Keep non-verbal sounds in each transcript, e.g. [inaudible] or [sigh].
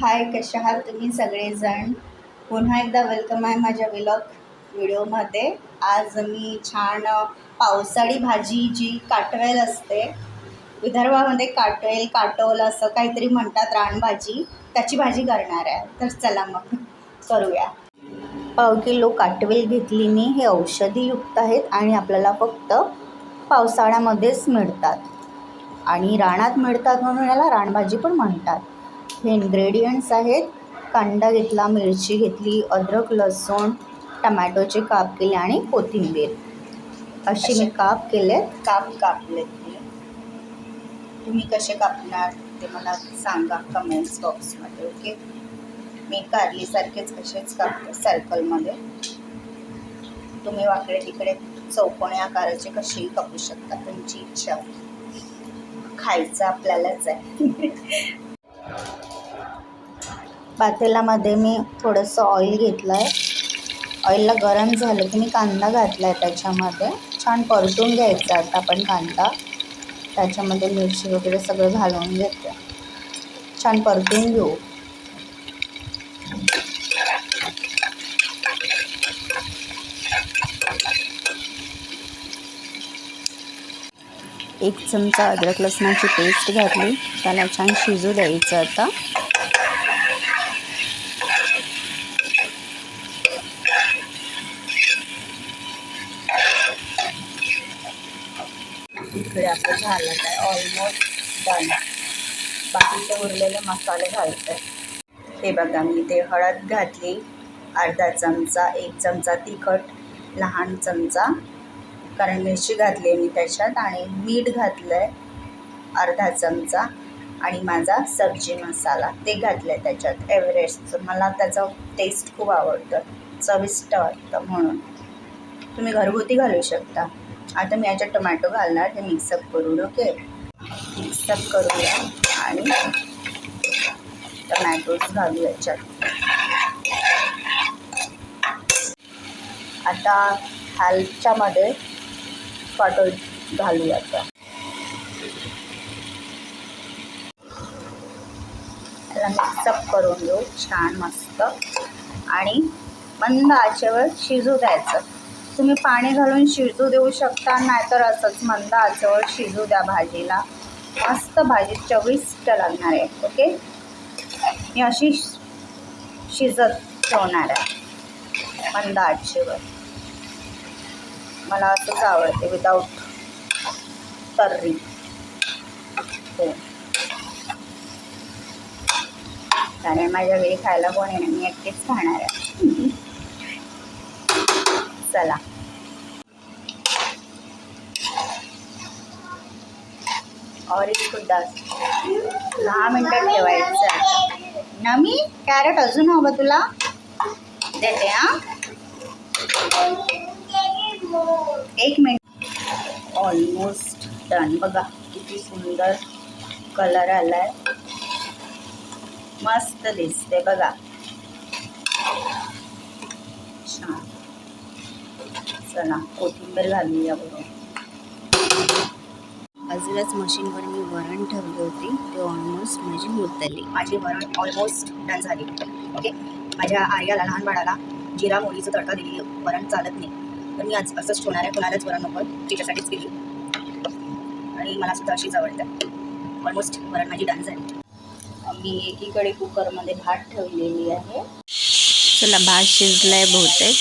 हाय कशा आहात तुम्ही सगळेजण? पुन्हा एकदा वेलकम आहे माझ्या विलॉग व्हिडिओमध्ये. आज मी छान पावसाळी भाजी जी काटवेल असते विदर्भामध्ये काटवेल काटोल असं काहीतरी म्हणतात रानभाजी त्याची भाजी करणार आहे. तर चला मग करूया. पाव किलो काटवेल घेतली मी. हे औषधीयुक्त आहेत आणि आपल्याला फक्त पावसाळ्यामध्येच मिळतात. आणि रानात मिळतात म्हणून याला रानभाजी पण म्हणतात. हे इन्ग्रेडियंट्स आहेत. कांदा घेतला मिरची घेतली अद्रक लसूण टमॅटोचे काप केले आणि कोथिंबीर. अशी मी काप केले काप कापलेत तुम्ही कसे कापणार ते मला सांगा कमेंट्स बॉक्समध्ये ओके मी कारलीसारखेच कसेच कापते सर्कलमध्ये तुम्ही वाकडे तिकडे चौकोनी आकाराचे कसेही कापू शकता तुमची इच्छा. खायचं आपल्यालाच आहे. [laughs] पातेल्यामध्ये मी थोडंसं ऑइल घेतलं आहे ऑइलला गरम झालं की मी कांदा घातला आहे त्याच्यामध्ये. छान परतून घ्यायचा आता आपण कांदा. त्याच्यामध्ये मिरची वगैरे सगळं घालून घेते. छान परतून घेऊ. एक चमचा अद्रक लसणाची पेस्ट घातली. त्याला छान शिजू द्यायचं आता. इकडे आपलं झालं आहे ऑलमोस्ट डन बाकीचे उरलेले मसाले घालतो. हे बघा मी ते हळद घातली अर्धा चमचा एक चमचा तिखट लहान चमचा कारण मिरची घातली आहे मी त्याच्यात आणि मीठ घातलं आहे अर्धा चमचा आणि माझा सब्जी मसाला. ते घातलं आहे त्याच्यात एव्हरेस्टचं मला त्याचा टेस्ट खूप आवडतं. चविष्ट वाटतं म्हणून. तुम्ही घरगुती घालू शकता. आता मी याच्यात टोमॅटो घालणार ते मिक्सअप करून ओके मिक्सअप करूया आणि टमॅटोज घालू याच्यात. आता हॅलच्यामध्ये पाटो घालूया आता. त्याला मिक्सअप करून घेऊ छान मस्त. आणि मंद आचेवर शिजू द्यायचं. तुम्ही पाणी घालून शिजू देऊ शकता नाहीतर असंच मंद आचेवर शिजू द्या भाजीला. मस्त भाजी चविष्ट लागणार आहे ओके? मी अशी शिजत ठेवणार आहे मंद आचेवर. मला असंच आवडते विदाऊट तर्री हो. कारण माझ्या घरी खायला कोण नाही मी एकटीच खाणार आहे. चला. ऑरेंज इसको दहा मिनटं ठेवायचं आहे. नमी कॅरेट अजून हवं तुला? देते हां? एक मिनिट. ऑलमोस्ट डन बघा किती सुंदर कलर आला आहे मस्त दिसते बघा. छान. चला कोथिंबीर घालूया बरोबर बाजूलाच मशीनवर मी वरण ठेवली होती. ते ऑलमोस्ट माझी होतली माझी वरण ऑलमोस्ट डन झाली. ओके माझ्या आर्याला लहान बाळाला जिरा मोहरीचं तडका दिली. वरण चालत नाही. तर मी आज असंच ठेवणार आहे. कोणालाच वरण नको. तिच्यासाठीच केली. आणि मला सुद्धा अशीच आवडतं. ऑलमोस्ट वरण माझी डन झाली. मी एकीकडे कुकरमध्ये भात ठेवलेली आहे. चला भात शिजलाय बहुतेक.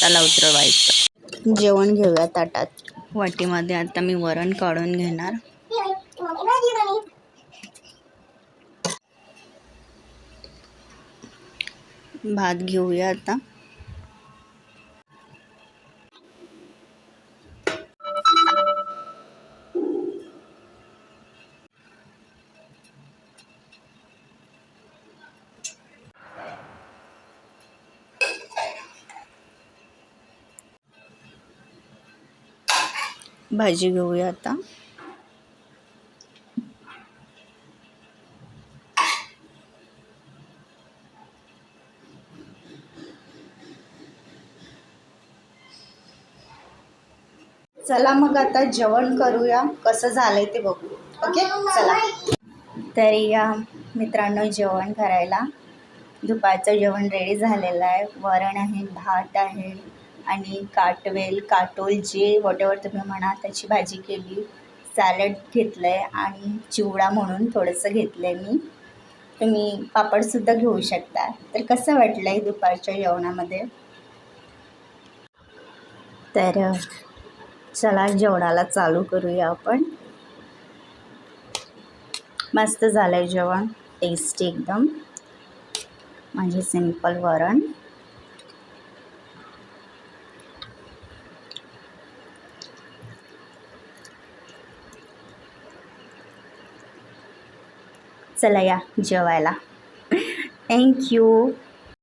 त्याला उतरवायचं. जेवण घेऊया ताटात. वाटीमध्ये आता मी वरण काढून घेणार. भात घेऊया आता. भाजी घेऊया आता. चला मग आता जेवण करूया. कसं झालंय ते बघू. ओके? चला. तर या मित्रांनो जेवण करायला. दुपारचं जेवण रेडी झालेलं आहे. वरण आहे भात आहे. आणि काटवेल काटोल जे वॉटेवर तुम्ही म्हणा त्याची भाजी केली. सॅलड घेतलं आहे आणि चिवडा म्हणून थोडंसं घेतलं आहे मी. तुम्ही पापडसुद्धा घेऊ शकता. तर कसं वाटलं आहे दुपारच्या जेवणामध्ये? तर चला जेवणाला चालू करूया आपण. मस्त झालं आहे जेवण. टेस्टी एकदम. म्हणजे सिंपल वरण. चला या जेवायला. थँक्यू